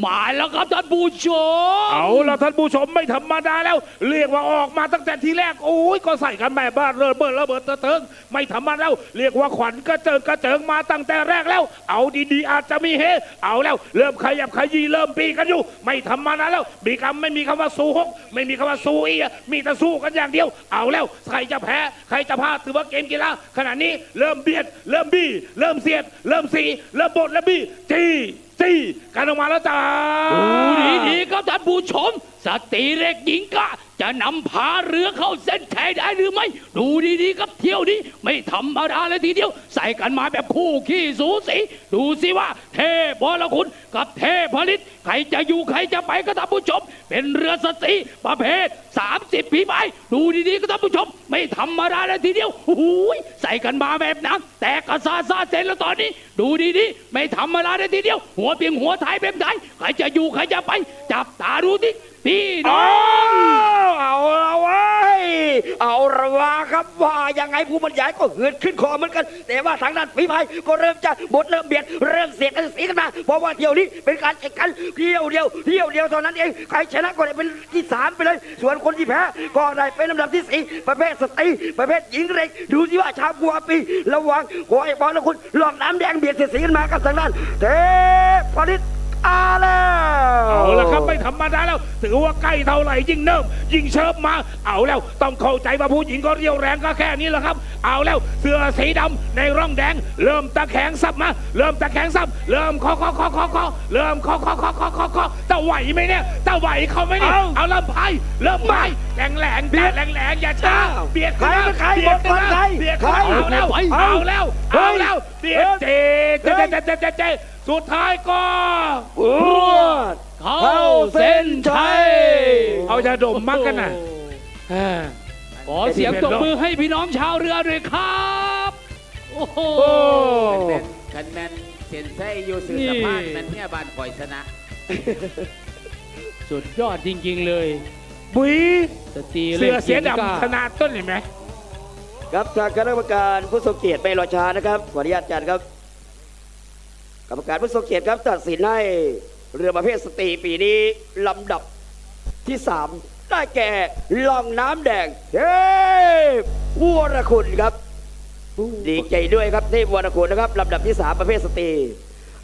หมายแล้วครับท่านผู้ชม เอาละท่านผู้ชมไม่ธรรมดาแล้ว เรียกว่าออกมาตั้งแต่ทีแรกโอ้ยก็ใส่กันแบบบ้านเริ่มเบิดระเบิดเติงไม่ธรรมดาแล้ว เรียกว่าขวัญกระเจิงกระเจิงมาตั้งแต่แรกแล้ว เอาดีๆอาจจะมีเฮเอาแล้ว เริ่มขยับขยี้เริ่มปีกันอยู่ ไม่ธรรมดาแล้วมีคำไม่มีคำว่าสู้ฮกไม่มีคำว่าสู้อีมีแต่สู้กันอย่างเดียว เอาแล้วใครจะแพ้ใครจะพลาดถือว่าเกมกีฬาขณะนี้เริ่มเบียดเริ่มบี้เริ่มเสียด เริ่มสีเริ่มบดและบี้จี้ สี่กันออกมาแล้วจ้าดูดีๆครับท่านผู้ชม สตรีเล็กหญิงกะ จะนำพาเรือเข้าเส้นชัยได้หรือไม่ ดูดีๆครับเที่ยวนี้ ไม่ธรรมดาเลยทีเดียว ใส่กันมาแบบคู่ขี้สูสีดูสิว่า เทพบรคุณกับเทพผลิตใครจะอยู่ใครจะไปก็ท่านผู้ชม เป็นเรือสตรีประเภท 30ผีไม้ดูดีๆก็ท่านผู้ชม ไม่ธรรมดาเลยทีเดียวโอ้ยใส่กันมาแบบนั้นแต่กระซาซาเซนแล้วตอนนี้ ดูดีๆไม่ธรรมดาเลยทีเดียว หัวเพียงหัวท้ายเป็นไทยใครจะอยู่ใครจะไป จับตาดูที่ พี่น้อง เอาละว้ยเอาละวะครับว่ายังไงผู้บรรยายก็เหือดขึ้นคอเหมือนกัน แต่ว่าทางด้านฝีพายก็เริ่มจะบดเริ่มเบียดเริ่มเสียดกันเสียกันมาเพราะว่าเที่ยวนี้เป็นการแข่งขันเที่ยวเดียวเที่ยวเดียวเท่านั้นเองใครชนะก็ได้เป็นที่สามไปเลย ส่วนคนที่แพ้ก็ได้เป็นลำดับที่สี่ประเภทสตรีประเภทหญิงเล็กดูสิว่าชาวบัวปีระวังหัวไอ้บอลและคุณหลอกน้ำแดงเบียดเสียดสีกันมากับทางด้านเทพฤทธิ์ อาแล้วเอาละครับไม่ธรรมดาแล้ว ถือว่าใกล้เท่าไหร่ยิ่งเนิ่มยิ่งเชิบมา เอาแล้วต้องเข้าใจว่าผู้หญิงก็เรียวแรงก็แค่นี้แหละครับ เอาแล้วเสื้อสีดำในร่องแดง เริ่มตะแคงซับมา เริ่มตะแคงซับเริ่มคอคอคอคอคอเริ่มคอคอคอคอคอคอจะไหวไหมเนี่ยจะไหวเขาไหมเนี่ยเอาเริ่มพายเริ่มพาย แรงแรงเบียดแรงแรงอย่าช้าเบียดใครเป็นใครเบียดหมดคนใครเบียดใครเอาแล้วเอาเอาแล้วเอาแล้วเบียดเจเจเจเจเจเจสุดท้ายก็รวดเข้าเส้นชัยเอาจะดมมักกันนะขอเสียงตบมือให้พี่น้องชาวเรือด้วยครับโอ้โหโอ้คันแมนเซนไซอยู่สื่อสะพานแมนเนี่ยบานปล่อยชนะ สุดยอดจริง ๆ เลย บุยสตรีเสือเสียล็กหญิงกล้าดำขนาดต้นเห็นไหมครับทางคณะกรรมการผู้ทรงเกียรติไม่รอช้านะครับขออนุญาตจัดครับ กรรมการผู้ทรงเกียรติครับตัดสินให้เรือประเภทสตรีปีนี้ลำดับที่สามได้แก่ล่องน้ำแดงเทพวรคุณครับ ดีใจด้วยครับเทพวรคุณนะครับลำดับที่สามประเภทสตรี